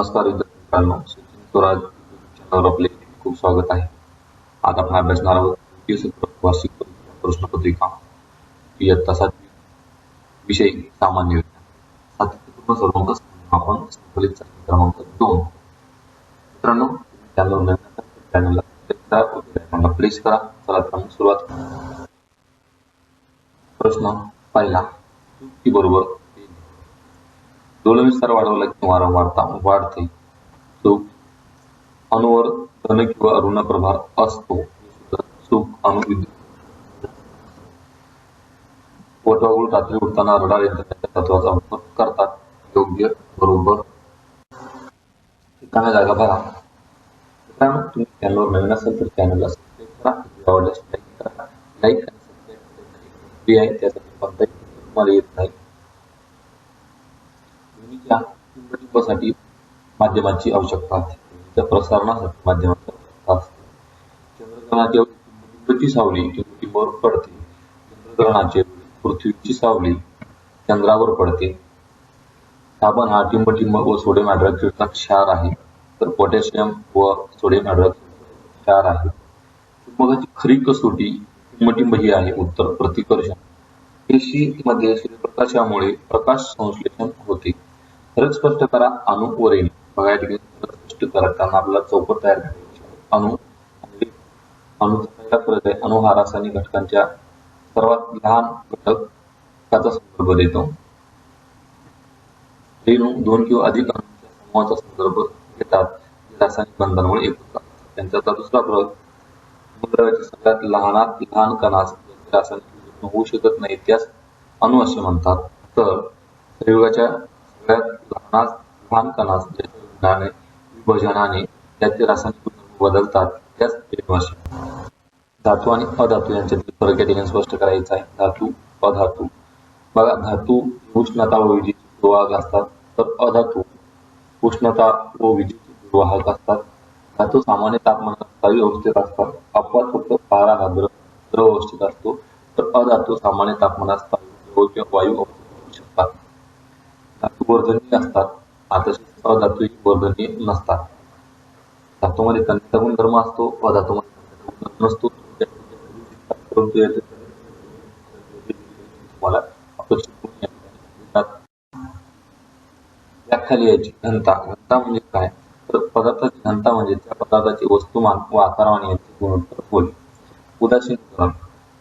नमस्कार मित्रांनो स्वराज चॅनलवर आपले खूप स्वागत आहे. आज आपण अभ्यासणार आहोत. वार्षिक प्रश्नपत्रिका. इयत्ता सातवी विषय सामान्य विज्ञान सातत्यपूर्ण सर्वांक आपण संकलित क्रमांक दोन. मित्रांनो चॅनलवर नवीन चॅनलला प्रेस करा. चला तर सुरुवात प्रश्न पहिला की बरोबर तीन. डोलविस्तार वाढवला की वारंवारता वाढते चूक अणुवर धन किंवा ऋण प्रभार असतो. चूक अणु वटवागुळ रात्री उठताना रडार यंत्रणेच्या तत्वाचा वापर करतात. योग्य बरोबर. रिकाम्या जागा भरा. मित्रांनो तुम्ही चॅनलवर नवीन असेल तर चॅनलला सबस्क्राईब करा. व्हिडिओ आवडल्यास लाईक करा. लाईक आणि सबस्क्राईब करण्याची आहे त्यासाठी कोणताही तुम्हाला येत नाही. ध्वनीच्या टिंबटिंबासाठी माध्यमाची आवश्यकता असते. ध्वनीच्या प्रसारणासाठी माध्यमाची आवश्यकता असते. चंद्रग्रहणाच्या एवढी टिंबटिंबची सावली टिंबटिंबावर पडते. चंद्रग्रहणाची पृथ्वीची सावली चंद्रावर पडते. साबण हा टिंबटिंब व सोडियम हायड्रॉक्साईडचा क्षार आहे. तर पोटॅशियम व सोडियम हायड्रॉक्साईड क्षार आहे. चुंबकाची खरी कसोटी टिंबटिंब ही आहे उत्तर प्रतिकर्षण. पेशीमध्ये सूर्यप्रकाशामुळे प्रकाश संश्लेषण होते. फरक स्पष्ट करा अणु व रेणू बघा या ठिकाणी फरक स्पष्ट करा कारण आपल्याला चौकट तयार करायची आहे. अणु अणुचा पहिला फरक अणु हा रासायनिक घटकांच्या सर्वात लहान घटक त्याचा संदर्भ देतो. रेणू दोन किंवा अधिक अणूंच्या समूहाचा संदर्भ घेतात रासायनिक बंधनामुळे एक होतात. त्यांच्याचा दुसरा प्रयोग मूलद्रव्याच्या सगळ्यात लहानात लहान कणास रासायनिक होऊ शकत नाही त्यास अणु असे म्हणतात. तर संयुगाच्या सगळ्यात लहानात लहान कणास ज्याच्या विघटनाने विभजनाने त्याचे रासायनिक गुणधर्म बदलतात. त्याच रेणू धातू आणि अधातू यांच्यातील फरक या ठिकाणी स्पष्ट करायचा आहे. धातू अधातू. बघा धातू उष्णता व विजेचे दुर्वाहक असतात तर अधातू उष्णता व विजेचे दुर्वाहक असतात. धातू सामान्य तापमानात स्थायी अवस्थेत असतात. अपवाद फक्त पारा हा द्रव अवस्थेत असतो. तर अधातू सामान्य तापमानात स्थायी द्रव किंवा वायू अवस्थेत वर्धनी असतात आता तसेच अधातू वर्धनीय नसतात. धातूमध्ये तन्यता गुणधर्म असतो अधातूमध्ये तन्यता नसतो. परंतु याचे तुम्हाला अपेक्षित गुण या घनता. घनता म्हणजे काय? तर पदार्थाची घनता म्हणजे त्या पदार्थाचे वस्तुमान व आकारमान यांचे गुणोत्तर होय उदासीन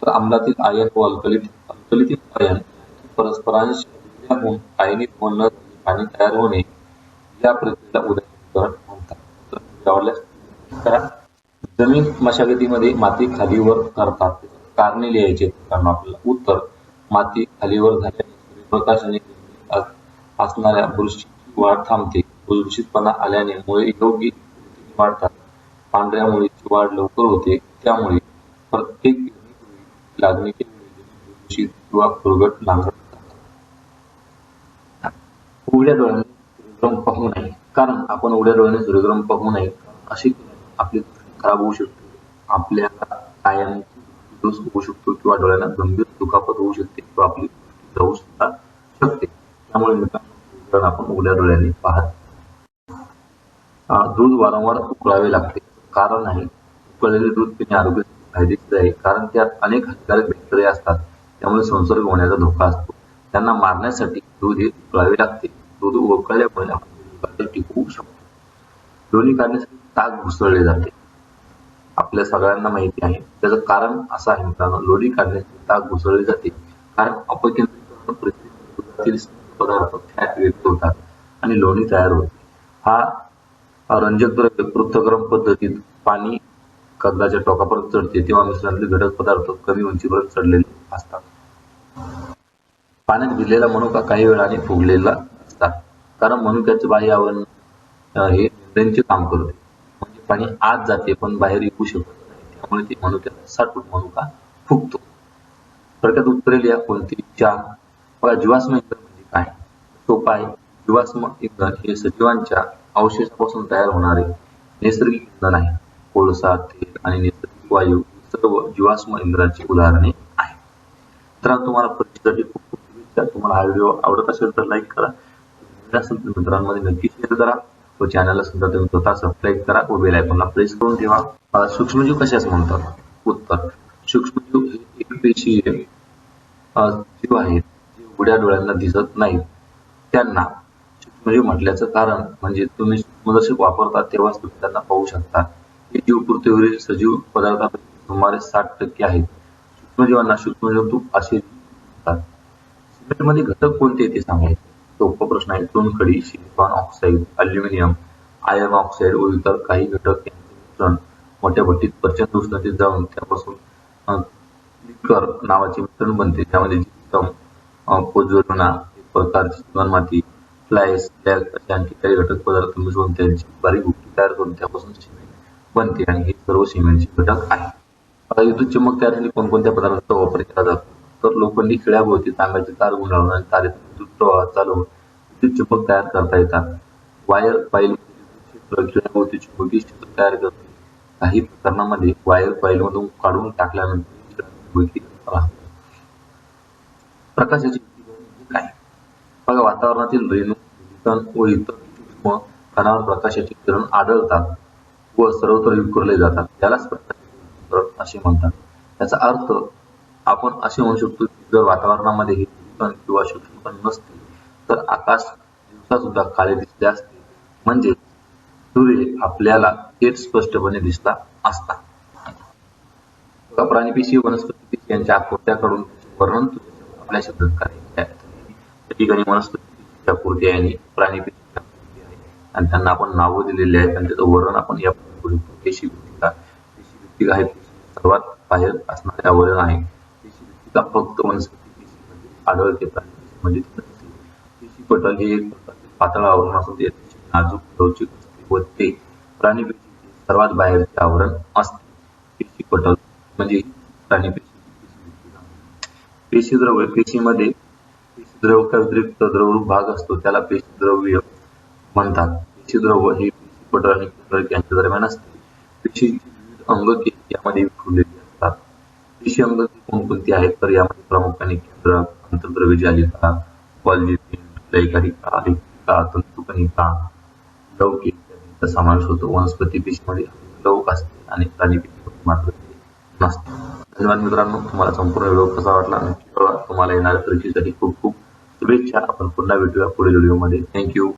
तर आम्लातील आयन व अल्कलित अल्कलितील आयन परस्परांशी आयनित व न पाणी तयार होणे या प्रक्रियेला उदासीनीकरण म्हणतात. करा. जमीन मशागतीमध्ये माती खालीवर करतात. कारणे लिहायचे कारण आपल्याला उत्तर माती खालीवर झाल्याने सूर्यप्रकाशाने असणाऱ्या बुरशीची वाढ थांबते. बुरशीतपणा आल्याने मुळे योग्य वाढतात. पांढऱ्या मुळीची वाढ लवकर होते. त्यामुळे प्रत्येक पेरणीपूर्वी लागणीच्या वेळी बुरशीत किंवा खुरगट नांगर उघड्या डोळ्याने सूर्यग्रहण पाहू नये. कारण आपण उघड्या डोळ्याने सूर्यग्रहण पाहू नये. अशी आपली खराब होऊ शकते. आपल्या कायमची दोष होऊ शकतो किंवा डोळ्यांना गंभीर दुखापत होऊ शकते किंवा आपली जाऊ सुद्धा शकते. त्यामुळे मित्रांनो आपण उघड्या डोळ्याने पाहत दूध वारंवार उकळावे लागते. कारण आहे उकळलेले दूध पिणे आरोग्यासाठी फायदेशीर आहे. कारण त्यात अनेक हानिकारक बॅक्टेरिया असतात. त्यामुळे संसर्ग होण्याचा धोका असतो. त्यांना मारण्यासाठी दूध हे उकळावे लागते. दूध उकळल्यामुळे आपण टिकवू शकतो. लोणी काढण्यासाठी ताक घुसळले जाते. आपल्या सगळ्यांना माहिती आहे. त्याचं कारण असं आहे मित्रांनो लोणी काढण्यासाठी ताक घुसळले जाते. कारण अपकेंद्रीकरण पदार्थ फॅट व्यक्त होतात आणि लोणी तयार होते. हा रंजक द्रव्य पृथक्करण पद्धतीत पाणी कागदाच्या टोकापर्यंत चढते. तेव्हा मिश्रणातले घटक पदार्थ कमी उंचीपर्यंत चढलेले असतात. पाण्यात भिजलेला मनुका काही वेळाने फुगलेला कारण मनुक्याचे बाह्य आवरण हे मेंब्रेनचे काम करते म्हणजे पाणी आत जाते पण बाहेर येऊ शकत नाही. त्यामुळे ते मनुक्यात साठून मनुका फुगतो प्रकट उत्तरे लिहा कोणती चार बघा जीवाश्म इंधन म्हणजे काय? सोपाय जीवाश्म इंधन हे सजीवांच्या अवशेषापासून तयार होणारे नैसर्गिक इंधन आहे. कोळसा तेल आणि नैसर्गिक वायू सर्व जीवाश्म इंधनाची उदाहरणे आहेत. तर तुम्हाला परीक्षेसाठी खूप खूप शुभेच्छा. तुम्हाला हा व्हिडिओ आवडत असेल तर लाईक करा. असेल तर मित्रांमध्ये नक्की शेअर करा व चॅनलला सुद्धा तुम्ही स्वतः सबस्क्राईब करा. व बेल आयकॉनला प्रेस करून ठेवा. सूक्ष्मजीव सूक्ष्मजीव कशाच म्हणतात? उत्तर. सूक्ष्मजीव हे एक जीव आहेत जे उघड्या डोळ्यांना दिसत नाहीत त्यांना सूक्ष्मजीव म्हटल्याचं कारण म्हणजे तुम्ही सूक्ष्मदर्शक वापरता तेव्हाच तुम्ही त्यांना पाहू शकता. हे जीव पृथ्वीवरील सजीव पदार्थापैकी सुमारे साठ टक्के आहेत. सूक्ष्मजीवांना सूक्ष्मजंतू असे म्हणतात. सिमेंटमध्ये घटक कोणते ते सांगायचे? सोपा प्रश्न आहे. चुनखडी silicon oxide aluminium iron oxide व इतर काही घटक यांचे मिश्रण मोठ्या भट्टीत प्रचंड उष्णतेत जाऊन त्यापासून लिकर नावाचे मिश्रण बनते. त्यामध्ये जिप्सम अं, एक प्रकारची जीवनमाती फ्लायस स्लॅग असे आणखी काही घटक पदार्थ मिसळून त्यांची बारीक गुप्ती तयार करून त्यापासून सिमेंट बनते. आणि हे सर्व सिमेंटचे घटक आहे आता विद्युत चुंबक तयार कोणकोणत्या पदार्थांचा वापर केला जातो? तर लोखंडी खिळ्याभोवती तांब्याचे तार गुंडाळून आणि तारेतून प्रवाह चालवून विद्युत चिपक तयार करता येतात. वायर पाईल खिळ्याभोवती चिपकी क्षेत्र तयार करते. काही प्रकरणांमध्ये वायर पाईल मधून काढून टाकल्यानंतर प्रकाशाची काय? बघा वातावरणातील रेणू व इतर सूक्ष्म कणांवर प्रकाशाचे किरण आढळतात व सर्वत्र विखुरले जातात. त्यालाच प्रकाश असे म्हणतात. त्याचा अर्थ आपण असे म्हणू शकतो की जर वातावरणामध्ये हे सिलिकॉन किंवा सूक्ष्म नसते तर आकाश दिवसा सुद्धा काळे दिसले असते. म्हणजे सूर्य आपल्याला थेट स्पष्टपणे दिसला असता. बघा, प्राणी वनस्पती पेशी यांच्या आकृत्याकडून वर्णन आपल्या शब्दात करायचे आहे त्या ठिकाणी वनस्पती आकृती आहे आणि प्राणीपेशी आणि त्यांना आपण नावं दिलेली आहेत आणि त्याचं वर्णन आपण या करू शकतो. पेशी व्यक्तिका पेशी व्यक्तिका आहे सर्वात बाहेर असणारे आवरण आहे. पेशी फक्त वनस्पती पेशीमध्ये आढळते म्हणजे, म्हणजे पेशीमध्ये पटल हे एक पातळ आवरण असून ते नाजूक लवचिक असते व ते प्राणी सर्वात बाहेरचे आवरण असते. पेशी पटल म्हणजे प्राणी पेशी. द्रव्य पेशीमध्ये पेशीद्रव्य व्यतिरिक्त द्रवरूप भाग असतो त्याला पेशीद्रव्य म्हणतात. पेशीद्रव्य हे पेशी पटल आणि यांच्या दरम्यान असते. पेशीची विविध अंगके यामध्ये विखुरले असतात पेशी कोणकोणती आहेत तर यामध्ये प्रामुख्याने केंद्र अंतर्द्रव्य जालिका लयकारिका लेखिका तंतुकणिका लवक इत्यादींचा समावेश होतो. वनस्पती पेशीमध्ये लवक असते आणि प्राणी पेशीमध्ये मात्र नसते. धन्यवाद मित्रांनो तुम्हाला संपूर्ण व्हिडिओ कसा वाटला नक्की तुम्हाला येणाऱ्या परीक्षेसाठी खूप खूप शुभेच्छा. आपण पुन्हा भेटूया पुढील व्हिडिओमध्ये. थँक्यू